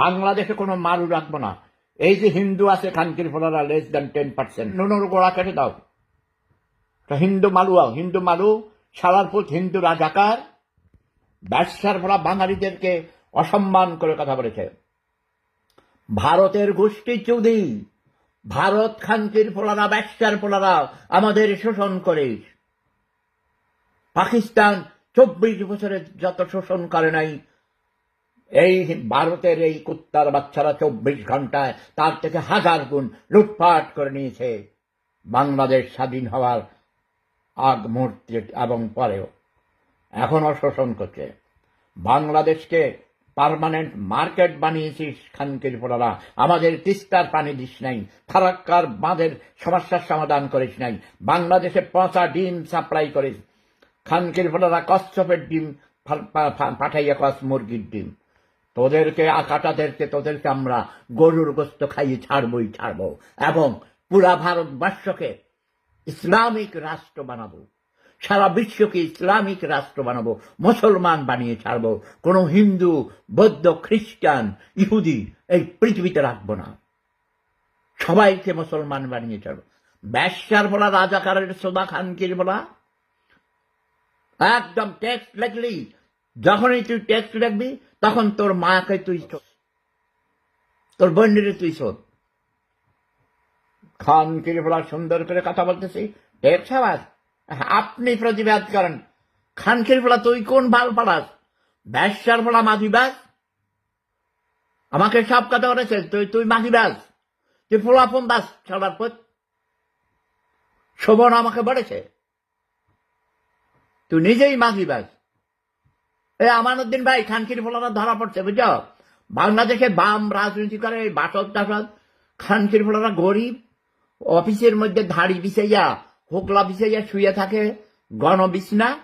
বাংলাদেশে কোনো মারু রাখব না। এই যে হিন্দু আছে খানকির ফলারা লেস দেন টেন পার্সেন্ট নুনুর গোড়া কেটে দাও। হিন্দু মালু হিন্দু মালু সালারপুর হিন্দু রাজাকার, ব্যবসার ফলা বাঙালিদেরকে অসম্মান করে কথা বলেছে। ভারতের গোষ্ঠী চৌধুরী, ভারত খানকির ফলারা, ব্যবসার ফলারা, আমাদের শোষণ করে। পাকিস্তান চব্বিশ বছরে যত শোষণ করে নাই এই ভারতের এই কুত্তার বাচ্চারা চব্বিশ ঘন্টায় তার থেকে হাজার গুণ লুটপাট করে নিয়েছে। বাংলাদেশ স্বাধীন হওয়ার আগ মুহূর্তে এবং পরেও। এখনও শোষণ করছে। বাংলাদেশকে পার্মানেন্ট মার্কেট বানিয়েছিস খানকির ফোড়ারা আমাদের তিস্তার পানি দিস নাই ফারাক্কার বাঁধের সমস্যার সমাধান করিস নাই। বাংলাদেশে পচা ডিম সাপ্লাই করিস। খানকির ফোড়ারা কচ্ছপের ডিম পাঠাইয়া কস মুরগির ডিম। তোদেরকে, আকাটাদেরকে, তোদেরকে আমরা গরুর গোস্ত খাইয়ে ছাড়বই ছাড়বো এবং পুরা ভারতবর্ষকে ইসলামিক রাষ্ট্র বানাবো। সারা বিশ্বকে ইসলামিক রাষ্ট্র বানাবো, মুসলমান বানিয়ে ছাড়বো। কোনো হিন্দু, বৌদ্ধ, খ্রিস্টান, ইহুদি এই পৃথিবীতে রাখব না। সবাইকে মুসলমান বানিয়ে ছাড়বো। ব্যবসার বলা, রাজাকারের সোদা খানকির বলা। একদম টেক্সট লিখলি যখনই তুই টেক্সট রাখবি, তখন তোর মাকে তুই। তোর বন্ডিরে তুই শোধ। খান কিরবলা সুন্দর করে কথা বলতেছি। টেক্সট আওয়াজ আপনি প্রতিবাদ করেন। খান কিরবলা তুই কোন ভালো পাড়াস? ব্যবসার বলা মাঝিবাজ আমাকে সব কথা বলেছে, তুই তুই মাঝিবাজ তুই ফোলাফোন দাস ছড়ার পর। শোভন আমাকে বলেছে, তুই নিজেই মাঝিবাজ এ আমানুদ্দিন ভাই, খানকির ফোলারা ধরা পড়ছে, বুঝছ? বাংলাদেশে বাম রাজনীতি করে, বাসদ টাসদ, খানকির ফোলারা গরিব, অফিসের মধ্যে ধাড়ি বিছাইয়া, হোকলা বিছাইয়া শুয়ে থাকে, গণবিছনা